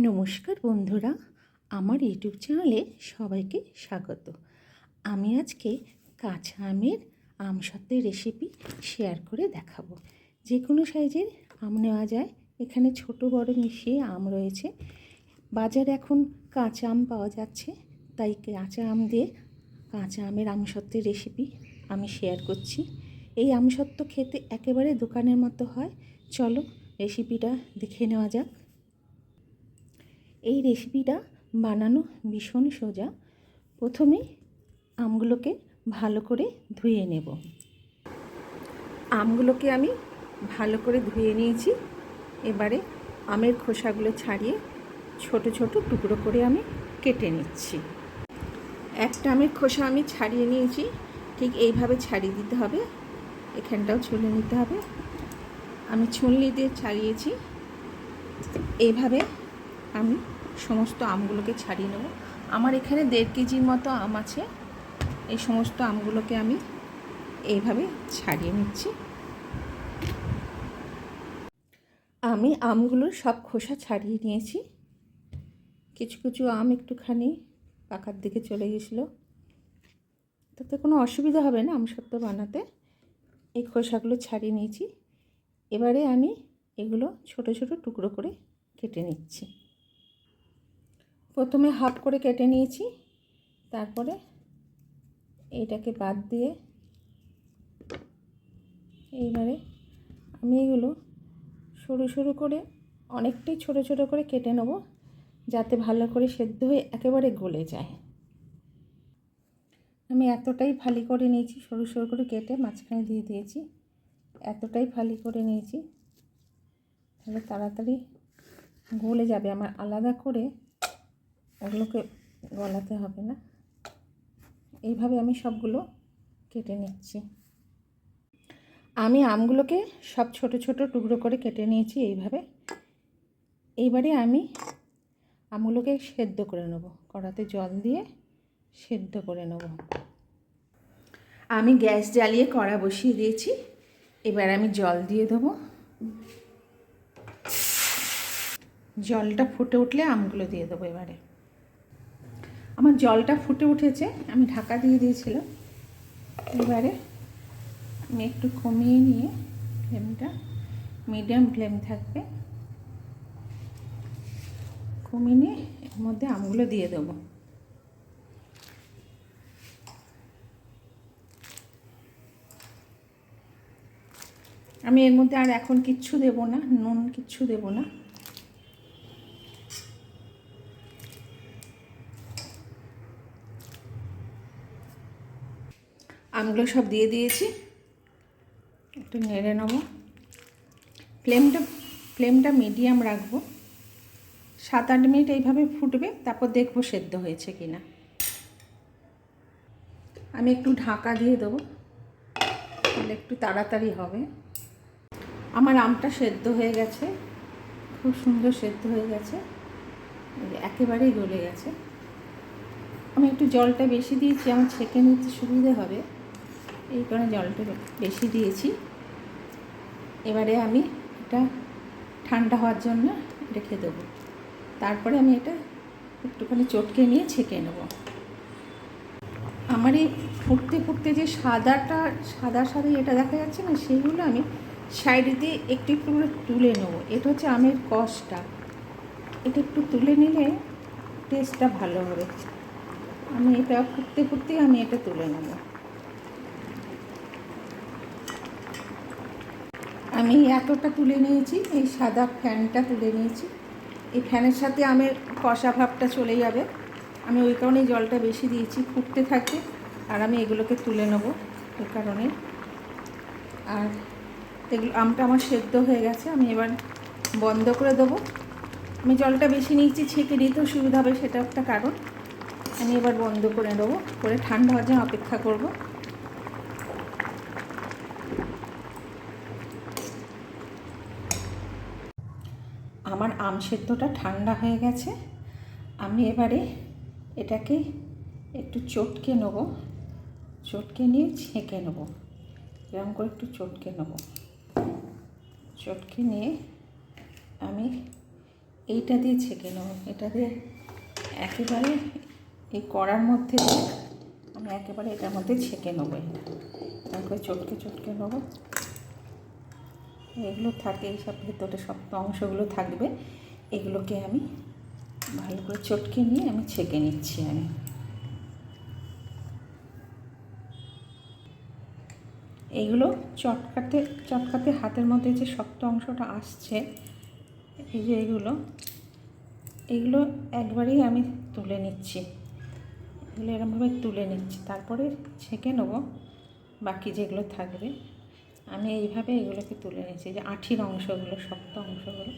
নমস্কার বন্ধুরা, আমার ইউটিউব চ্যানেলে সবাইকে স্বাগত। আমি আজকে কাঁচা আমের আম সত্ত্বের রেসিপি শেয়ার করে দেখাবো। যে কোনো সাইজের আম নেওয়া যায়। এখানে ছোট, বড় মিশিয়ে আম রয়েছে। বাজারে এখন কাঁচা আম পাওয়া যাচ্ছে। তাই কাঁচা আম দিয়ে কাঁচা আমের আমসত্ত্বের রেসিপি আমি শেয়ার করছি। এই আমসত্ত্ব খেতে একেবারে দোকানের মতো হয়। চলো রেসিপিটা দেখে নেওয়া যাক। এই রেসিপিটা বানানো ভীষণ সোজা। প্রথমে আমগুলোকে ভালো করে ধুয়ে নেব। আমগুলোকে আমি ভালো করে ধুয়ে নিয়েছি। এবারে আমের খোসাগুলো ছাড়িয়ে ছোট ছোট টুকরো করে আমি কেটে নিচ্ছি। একটা আমের খোসা আমি ছাড়িয়ে নিয়েছি। ঠিক এইভাবে ছাড়িয়ে দিতে হবে। এখানটাও ছুলে নিতে হবে। আমি ছুলনি দিয়ে ছাড়িয়েছি। এইভাবে আমি সমস্ত আমগুলোকে ছাড়িয়ে নেব। আমার এখানে দেড় কেজির মতো আম আছে। এই সমস্ত আমগুলোকে আমি এইভাবে ছাড়িয়ে নিচ্ছি। আমি আমগুলোর সব খোসা ছাড়িয়ে নিয়েছি। কিছু কিছু আম একটুখানি পাকার দিকে চলে গেছিল। তাতে কোনো অসুবিধা হবে না আম সত্য বানাতে। এই খোসাগুলো ছাড়িয়ে নিয়েছি। এবারে আমি এগুলো ছোট ছোট টুকরো করে কেটে নিচ্ছি। প্রথমে হাফ করে কেটে নিয়েছি, তারপরে এইটাকে বাদ দিয়ে এইবারে আমি এগুলো সরু সরু করে অনেকটাই ছোট ছোট করে কেটে নেব, যাতে ভালো করে সেদ্ধ হয়ে একেবারে গলে যায়। আমি এতটাই ফালি করে নিয়েছি, সরু সরু করে কেটে মাঝখানে দিয়ে দিয়েছি, এতটাই ফালি করে নিয়েছি, তাহলে তাড়াতাড়ি গলে যাবে। আমার আলাদা করে ওগুলোকে গলাতে হবে না। এইভাবে আমি সবগুলো কেটে নিচ্ছি। আমি আমগুলোকে সব ছোট ছোট টুকরো করে কেটে নিয়েছি এইভাবে। এইবারে আমি আমগুলোকে সেদ্ধ করে নেব। কড়াতে জল দিয়ে সেদ্ধ করে নেব। আমি গ্যাস জ্বালিয়ে কড়া বসিয়ে দিয়েছি। এবার আমি জল দিয়ে দেবো। জলটা ফুটে উঠলে আমগুলো দিয়ে দেবো এবারে। আমার জলটা ফুটে উঠেছে, আমি ঢাকা দিয়ে দিয়েছিলাম। এবারে আমি একটু কমিয়ে নিয়ে ফ্লেমটা, মিডিয়াম ফ্লেম থাকবে। কমিয়ে নিয়ে এর মধ্যে আমগুলো দিয়ে দেবো। আমি এর মধ্যে আর এখন কিচ্ছু দেব না, নুন কিচ্ছু দেব না। আমগুলো সব দিয়ে দিয়েছি। একটু নেড়ে নেব। ফ্লেমটা ফ্লেমটা মিডিয়াম রাখব। সাত আট মিনিট এইভাবে ফুটবে, তারপর দেখব সেদ্ধ হয়েছে কি না আমি একটু ঢাকা দিয়ে দেবো, তাহলে একটু তাড়াতাড়ি হবে। আমার আমটা সেদ্ধ হয়ে গেছে, খুব সুন্দর সেদ্ধ হয়ে গেছে। একেবারেই গলে গেছে। আমি একটু জলটা বেশি দিয়েছি, আমার ছেঁকে নিতে সুবিধে হবে। এই কারণে জলটা বেশি দিয়েছি। এবারে আমি এটা ঠান্ডা হওয়ার জন্য রেখে দেবো। তারপরে আমি এটা একটুখানি চটকে নিয়ে ছেঁকে নেব। আমার এই ফুটতে ফুটতে যে সাদাটা, সাদা সাদা এটা দেখা যাচ্ছে না সেইগুলো আমি সাইডে দিয়ে একটু একটু করে তুলে নেব। এটা হচ্ছে আমের কষটা। এটা একটু তুলে নিলে টেস্টটা ভালো হবে। আমি এটা ফুটতে ফুটতে আমি এটা তুলে নেব। আমি এতটা তুলে নিয়েছি, এই সাদা ফ্যানটা তুলে নিয়েছি। এই ফ্যানের সাথে আমের কষা ভাবটা চলে যাবে। আমি ওই কারণেই জলটা বেশি দিয়েছি, ফুটতে থাকে, আর আমি এগুলোকে তুলে নেব ওই কারণে। আর এগুলো, আমটা আমার সেদ্ধ হয়ে গেছে, আমি এবার বন্ধ করে দেবো। আমি জলটা বেশি নিয়েছি, ছেঁকে নিতেও সুবিধা হবে, সেটা একটা কারণ। আমি এবার বন্ধ করে নেব, করে ঠান্ডা হওয়ার জন্য অপেক্ষা করব আমার আম সেদ্ধটা ঠান্ডা হয়ে গেছে। আমি এবারে এটাকে একটু চটকে নেব। চটকে নিয়ে ছেঁকে নেব। এরকম করে একটু চটকে নেব। চটকে নিয়ে আমি এইটা দিয়ে ছেঁকে নেব। এটা দিয়ে একেবারে এই কড়ার মধ্যে আমি একেবারে এটার মধ্যে ছেঁকে নেব। এটা করে চটকে চটকে নেব। এগুলো থাকে, এই এইসব ভেতরে শক্ত অংশগুলো থাকবে। এগুলোকে আমি ভালো করে চটকে নিয়ে আমি ছেঁকে নিচ্ছি আমি। এইগুলো চটকাতে চটকাতে হাতের মধ্যে যে শক্ত অংশটা আসছে, এই যে এগুলো এগুলো একবারেই আমি তুলে নিচ্ছি। এগুলো এরকমভাবে তুলে নিচ্ছি। তারপরে ছেঁকে নেব, বাকি যেগুলো থাকবে আমি এইভাবে এগুলোকে তুলে নিচ্ছি যে আঠির অংশগুলো, শক্ত অংশগুলো,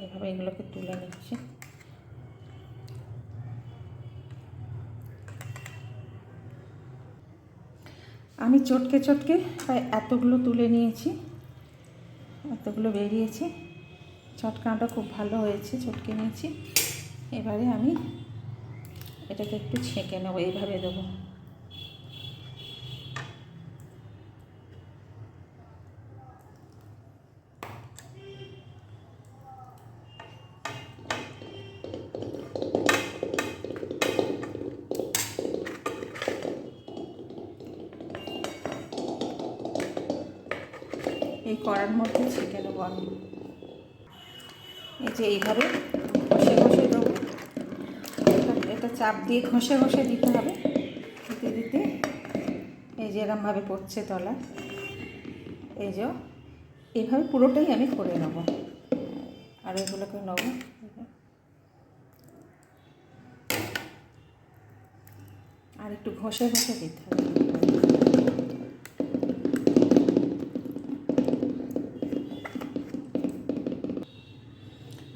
এইভাবে এগুলোকে তুলে নিচ্ছি। আমি চটকে চটকে প্রায় এতগুলো তুলে নিয়েছি, এতগুলো বেরিয়েছে। চটকানোটা খুব ভালো হয়েছে, চটকে নিয়েছি। এবারে আমি এটাকে একটু ছেঁকে নেব, এইভাবে দেবো। কড়ার মধ্যে ছেঁকে নেব আমি। এই যে এইভাবে ঘষে ঘষে দেবো। এটা চাপ দিয়ে ঘষে ঘষে দিতে হবে। দিতে দিতে এই যে এরমভাবে পড়ছে তলা। এই যে এইভাবে পুরোটাই আমি করে নেব। আর এগুলোকে নেব। আর একটু ঘষে ঘষে দিতে হবে।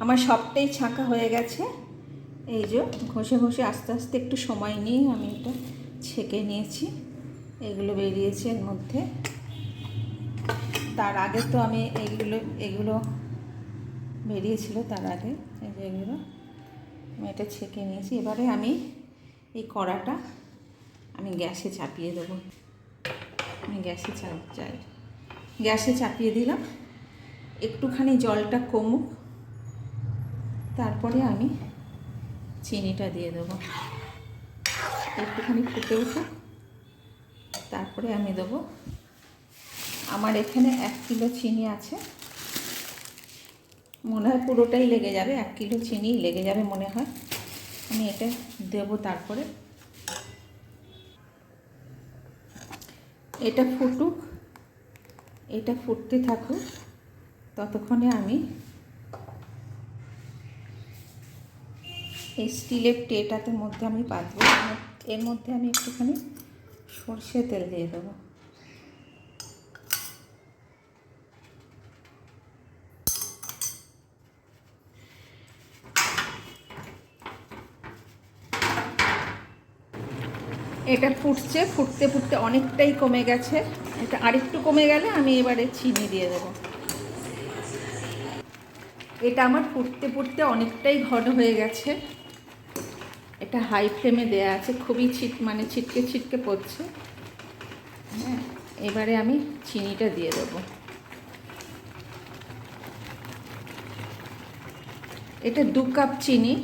আমার সবটাই ছাঁকা হয়ে গেছে। এই যে ঘষে ঘষে আস্তে আস্তে একটু সময় নিয়ে আমি এটা ছেঁকে নিয়েছি। এগুলো বেরিয়েছে এর মধ্যে। তার আগে তো আমি এইগুলো, এগুলো বেরিয়েছিল তার আগে। এই যে এগুলো আমি এটা ছেঁকে নিয়েছি। এবারে আমি এই কড়াটা আমি গ্যাসে চাপিয়ে দেবো। আমি গ্যাসে চাপ চাই গ্যাসে চাপিয়ে দিলাম। একটুখানি জলটা কমুক। তারপরে আমি চিনিটা দিয়ে দেবো। একটুখানি ফুটে উঠুক তারপরে আমি দেবো। আমার এখানে এক কিলো চিনি আছে। মনে হয় পুরোটাই লেগে যাবে। এক কিলো চিনি লেগে যাবে মনে হয়। আমি এটা দেবো তারপরে। এটা ফুটুক। এটা ফুটতে থাকুক। ততক্ষণে আমি এই স্টিলের ট্রেটাতে মধ্যে আমি পাতবো এর মধ্যে আমি একটুখানি সর্ষে তেল দিয়ে দেবো। এটা ফুটছে, ফুটতে ফুটতে অনেকটাই কমে গেছে। এটা আরেকটু কমে গেলে আমি এবারে চিনি দিয়ে দেবো। এটা আমার ফুটতে ফুটতে অনেকটাই ঘন হয়ে গেছে। এটা হাই ফ্লেমে দেয়া আছে, খুবই ছিট মানে ছিটকে ছিটকে পড়ছে। হ্যাঁ এবারে আমি চিনিটা দিয়ে দেবো। এটা দু কাপ চিনি।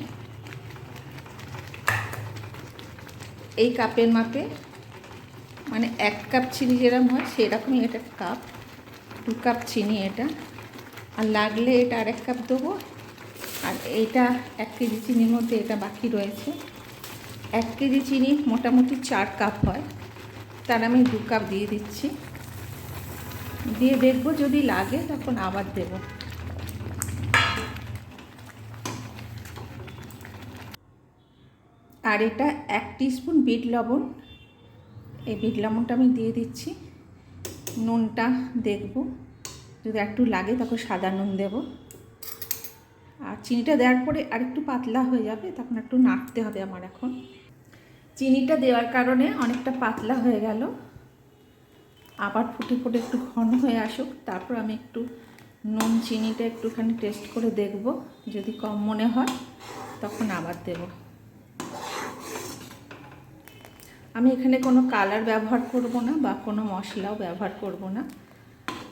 এই কাপের মাপে মানে এক কাপ চিনি যেরকম হয়, সেরকমই এটা কাপ দু কাপ চিনি এটা। আর লাগলে এটা আরেক কাপ দেবো। আর এইটা এক কেজি চিনির মধ্যে এটা বাকি রয়েছে। এক কেজি চিনি মোটামুটি চার কাপ হয়। তার আমি দু কাপ দিয়ে দিচ্ছি। দিয়ে দেখব যদি লাগে তখন আবার দেব। আর এটা এক স্পুন বিট লবণ। এই বিট লবণটা আমি দিয়ে দিচ্ছি। নুনটা দেখব। যদি একটু লাগে তখন সাদা নুন দেব। আর চিনিটা দেওয়ার পরে আর একটু পাতলা হয়ে যাবে, তখন একটু নাড়তে হবে আমার এখন। চিনিটা দেওয়ার কারণে অনেকটা পাতলা হয়ে গেল। আবার ফুটে ফুটে একটু ঘন হয়ে আসুক, তারপর আমি একটু নুন চিনিটা একটুখানি টেস্ট করে দেখব। যদি কম মনে হয়, তখন আবার দেব। আমি এখানে কোনো কালার ব্যবহার করব না বা কোনো মশলাও ব্যবহার করব না।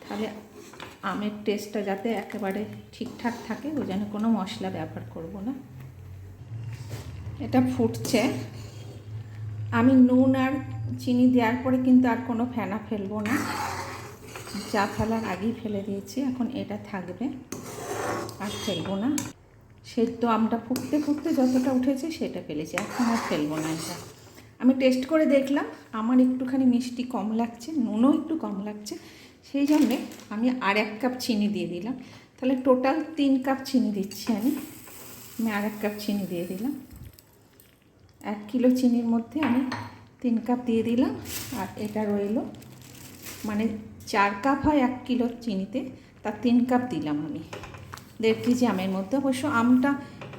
তাহলে আমের টেস্টটা যাতে একেবারে ঠিকঠাক থাকে, ওই জন্য কোনো মশলা ব্যবহার করব না। এটা ফুটছে। আমি নুন আর চিনি দেওয়ার পরে কিন্তু আর কোনো ফেনা ফেলব না। চা ফেলার আগেই ফেলে দিয়েছি, এখন এটা থাকবে। আর ফেলব না। সেদ্ধ আমটা ফুটতে ফুটতে যতটা উঠেছে সেটা ফেলেছি, এখন আর ফেলব না এটা। আমি টেস্ট করে দেখলাম, আমার একটুখানি মিষ্টি কম লাগছে, নুনও একটু কম লাগছে। সেই জন্যে আমি আর এক কাপ চিনি দিয়ে দিলাম। তাহলে টোটাল তিন কাপ চিনি দিচ্ছি আমি। আমি আর এক কাপ চিনি দিয়ে দিলাম। এক কিলো চিনির মধ্যে আমি তিন কাপ দিয়ে দিলাম আর এটা রইল। মানে চার কাপ হয় এক কিলো চিনিতে তার তিন কাপ দিলাম আমি। দেড় কেজি আমের মধ্যে। অবশ্য আমটা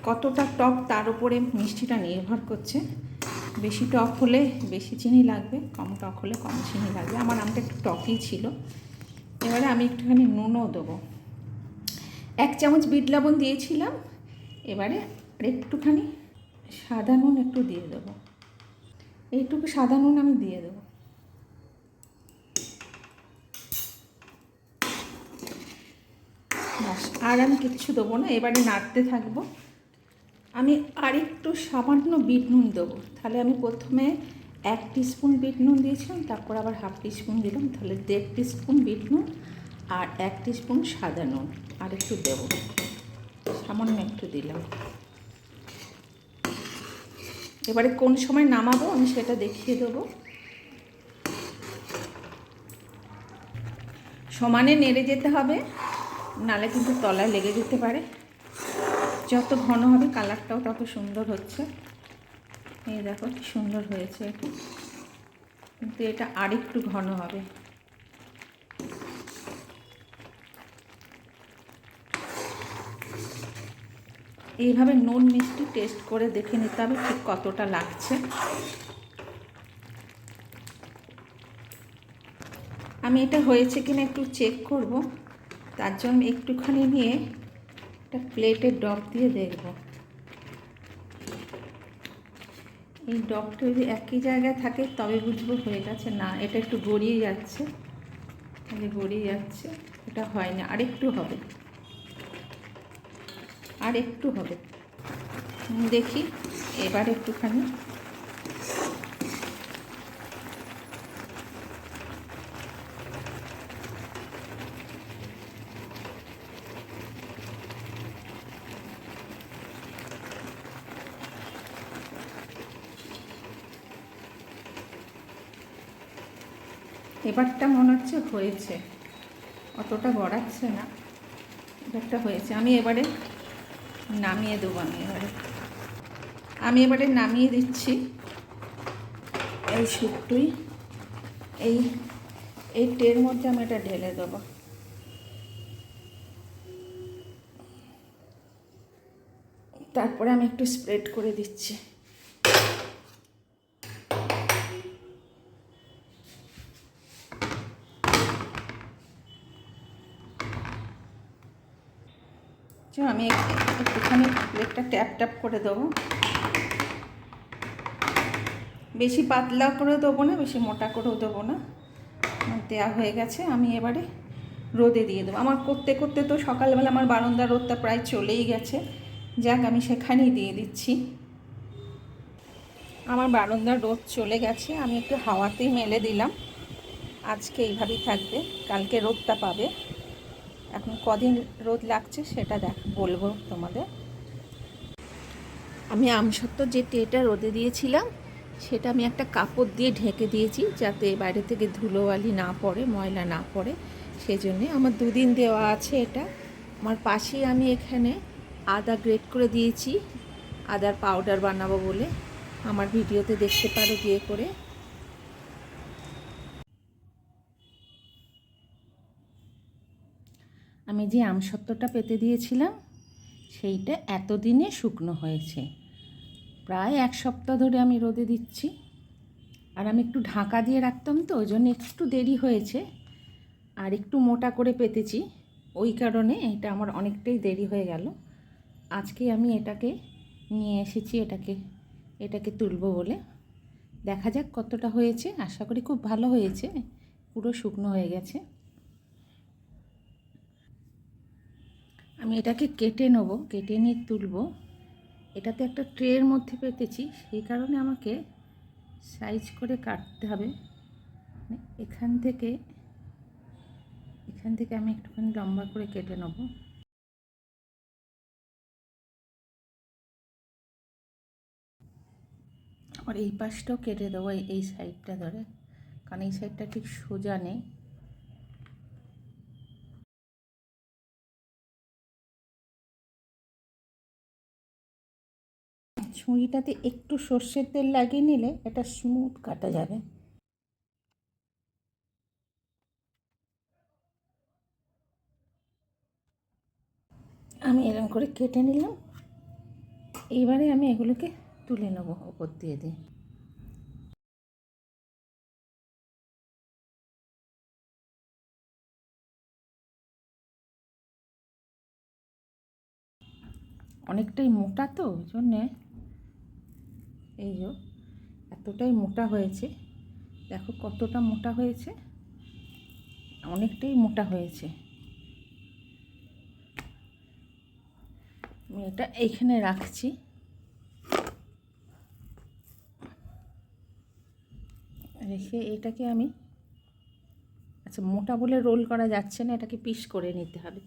কতটা টক তার উপরে মিষ্টিটা নির্ভর করছে। বেশি টক হলে বেশি চিনি লাগবে, কম টক হলে কম চিনি লাগবে। আমার আমটা একটু টকই ছিল। এবারে আমি একটুখানি নুনও দেবো। এক চামচ বিট লবণ দিয়েছিলাম, এবারে আর একটুখানি সাদা নুন একটু দিয়ে দেবো। এইটুকু সাদা নুন আমি দিয়ে দেবো। ব্যাস আর আমি কিচ্ছু দেবো না, এবারে নাড়তে থাকব। আমি আরেকটু সামান্য বিট নুন দেবো, তাহলে আমি প্রথমে এক স্পুন বিট নুন দিয়েছিলাম, তারপর আবার হাফ স্পুন দিলাম, তাহলে দেড় স্পুন বিট নুন আর এক স্পুন সাদা নুন, আর একটু দেবো। সামান্য একটু দিলাম। এবারে কোন সময় নামাবো আমি সেটা দেখিয়ে দেবো। সমানে নেড়ে যেতে হবে, নালে কিন্তু তলায় লেগে যেতে পারে। যত ঘন হবে কালারটাও তত সুন্দর হচ্ছে। এই দেখো কি সুন্দর হয়েছে। কিন্তু এটা আরেকটু ঘন হবে। এইভাবে নুন মিষ্টি টেস্ট করে দেখে নিতে হবে ঠিক কতটা লাগছে। আমি এটা হয়েছে কিনা একটু চেক করব। তার জন্য একটুখানি নিয়ে একটা প্লেটের ডব দিয়ে দেখব। এই ডকটা যদি একই জায়গায় থাকে, তবে বুঝব হয়ে গেছে। না, এটা একটু গড়িয়ে যাচ্ছে। তাহলে গড়িয়ে যাচ্ছে। এটা হয় না। আর একটু হবে। আর একটু হবে। দেখি। এবার একটুখানি এবারটা মনে হচ্ছে হয়েছে। অতটা গড়াচ্ছে না। এবারটা হয়েছে। আমি এবারে নামিয়ে দেবো আমি এবারে। আমি এবারে নামিয়ে দিচ্ছি এই স্যুপটুই এই এই টের মধ্যে আমি এটা ঢেলে দেবো। তারপরে আমি একটু স্প্রেড করে দিচ্ছি। তো আমি একটুখানি প্লেটটা ট্যাপ ট্যাপ করে দেবো। বেশি পাতলা করে দেবো না, বেশি মোটা করেও দেবো না। দেওয়া হয়ে গেছে, আমি এবারে রোদে দিয়ে দেবো। আমার করতে করতে তো সকালবেলা আমার বারান্দা রোদটা প্রায় চলেই গেছে। যাক, আমি সেখানেই দিয়ে দিচ্ছি। আমার বারান্দার রোদ চলে গেছে, আমি একটু হাওয়াতেই মেলে দিলাম। আজকে এইভাবেই থাকবে, কালকে রোদটা পাবে। এখন কদিন রোদ লাগছে সেটা দেখ, বলব তোমাদের। আমি আমসত্ত্ব যে টেটা রোদে দিয়েছিলাম, সেটা আমি একটা কাপড় দিয়ে ঢেকে দিয়েছি যাতে বাইরে থেকে ধুলোবালি না পড়ে, ময়লা না পড়ে। সেই জন্যে আমার দুদিন দেওয়া আছে এটা। আমার পাশেই আমি এখানে আদা গ্রেট করে দিয়েছি। আদার পাউডার বানাবো বলে। আমার ভিডিওতে দেখতে পারো গিয়ে করে। আমি যে আমসত্ত্বটা পেতে দিয়েছিলাম, সেইটা এতদিনে শুকনো হয়েছে। প্রায় এক সপ্তাহ ধরে আমি রোদে দিচ্ছি। আর আমি একটু ঢাকা দিয়ে রাখতাম তো, ওই জন্য একটু দেরি হয়েছে। আর একটু মোটা করে পেতেছি। ওই কারণে এটা আমার অনেকটাই দেরি হয়ে গেল। আজকে আমি এটাকে নিয়ে এসেছি, এটাকে এটাকে তুলবো বলে। দেখা যাক কতটা হয়েছে। আশা করি খুব ভালো হয়েছে। পুরো শুকনো হয়ে গেছে। আমি এটাকে কেটে নেব, কেটে নিয়ে তুলবো। এটাতে একটা ট্রের মধ্যে পেতেছি, সেই কারণে আমাকে সাইজ করে কাটতে হবে। মানে এখান থেকে এখান থেকে আমি একটুখানি লম্বা করে কেটে নেব। আর এই পাশটাও কেটে দেবো এই- এই সাইডটা ধরে। কারণ এই সাইডটা ঠিক সোজা নেই। ছুরিটাতে একটু সর্ষের তেল লাগিয়ে নিলে এটা স্মুথ কাটা যাবে। আমি এরকম করে কেটে নিলাম। এইবারে আমি এগুলোকে তুলে নেব ওপর দিয়ে দিয়ে। অনেকটাই মোটা তো, ওই জন্যে এই যে, এতটাই মোটা হয়েছে। দেখো কতটা মোটা হয়েছে। অনেকটাই মোটা হয়েছে। আমি এটা এইখানে রাখছি। রেখে এটাকে আমি আচ্ছা মোটা বলে রোল করা যাচ্ছে না, এটাকে পিস করে নিতে হবে।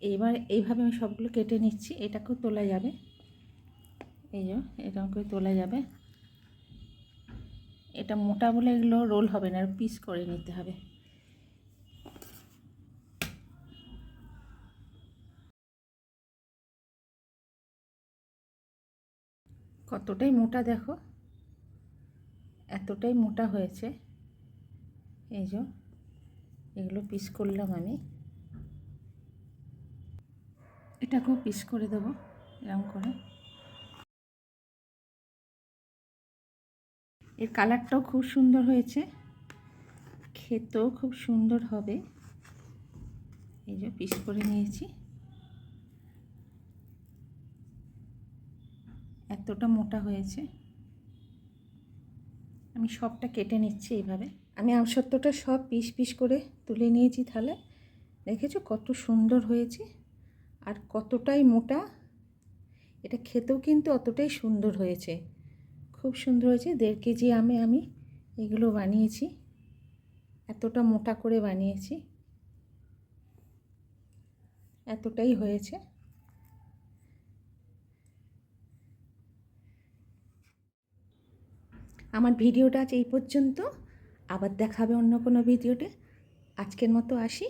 এইবার এইভাবে আমি সবগুলো কেটে নিচ্ছি, এটাকেও তোলা যাবে। এই যে এরকম করে তোলা যাবে। এটা মোটা বলে এগুলো রোল হবে না পিস করে নিতে হবে। কতটাই মোটা দেখো, এতটাই মোটা হয়েছে। এই যে, এগুলো পিস করলাম আমি। এটাকেও পিস করে দেবো, এরকম করে। এর কালারটাও খুব সুন্দর হয়েছে। খেতেও খুব সুন্দর হবে। এই যে পিস করে নিয়েছি। এতটা মোটা হয়েছে। আমি সবটা কেটে নিচ্ছি এইভাবে আমি আমসত্ত্বটা সব পিস পিস করে তুলে নিয়েছি তাহলে দেখেছ কত সুন্দর হয়েছে? আর কতটাই মোটা। এটা খেতেও কিন্তু অতটাই সুন্দর হয়েছে। খুব সুন্দর হয়েছে। দেড় কেজি আমে আমি এগুলো বানিয়েছি। এতটা মোটা করে বানিয়েছি। এতটাই হয়েছে। আমার ভিডিওটা আজ এই পর্যন্ত। আবার দেখাবে অন্য কোনো ভিডিওতে। আজকের মতো আসি।